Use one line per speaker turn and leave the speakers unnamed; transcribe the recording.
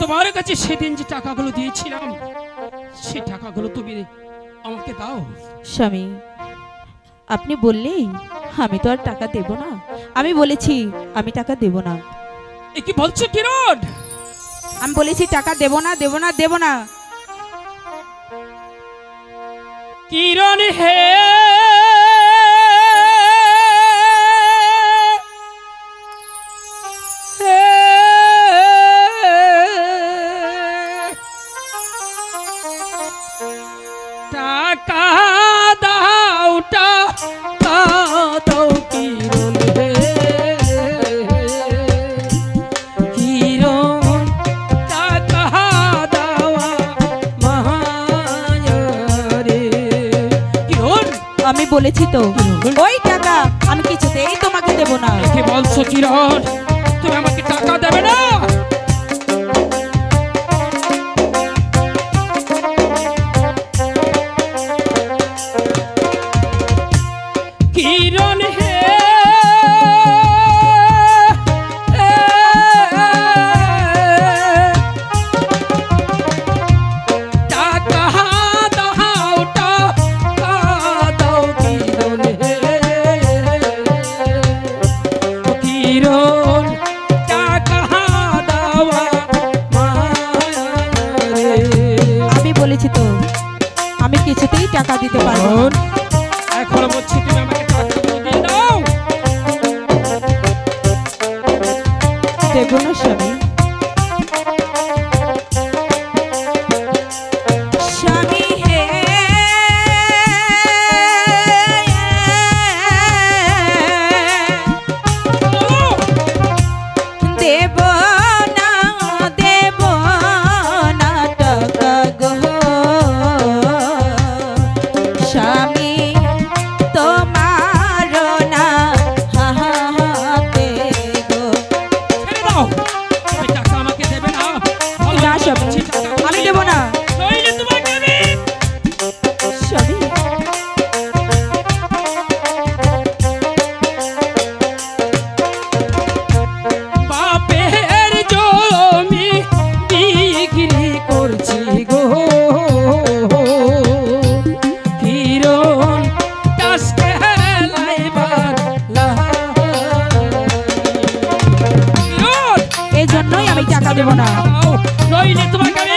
তোমার কাছে সেদিন যে টাকাগুলো দিয়েছিলাম সেই টাকাগুলো তুমি আমাকে দাও।
স্বামী আপনি বললেই আমি তো আর টাকা দেব না। আমি বলেছি আমি টাকা দেব না।
এ কি বলছো কিরণ?
আমি বলেছি টাকা দেব না দেব না দেব না।
কিরণ হে টাকা দাও টাকা দাও কিরণ হে কিরণ টাকা দাওয়া মায়ারে কিরণ?
আমি বলেছি তো ওই টাকা আমি কিছুতেই তোমাকে দেব না।
কি বলছো কিরণ? কিরণ হে।
আমি বলেছি তো আমি কিছুতেই টাকা দিতে পারব
এখন বলছি তুমি আমাকে
দেব না স্বামী স্বামী জন্যই আমি টাকা দেব না।
নইলে তোমাকে আমি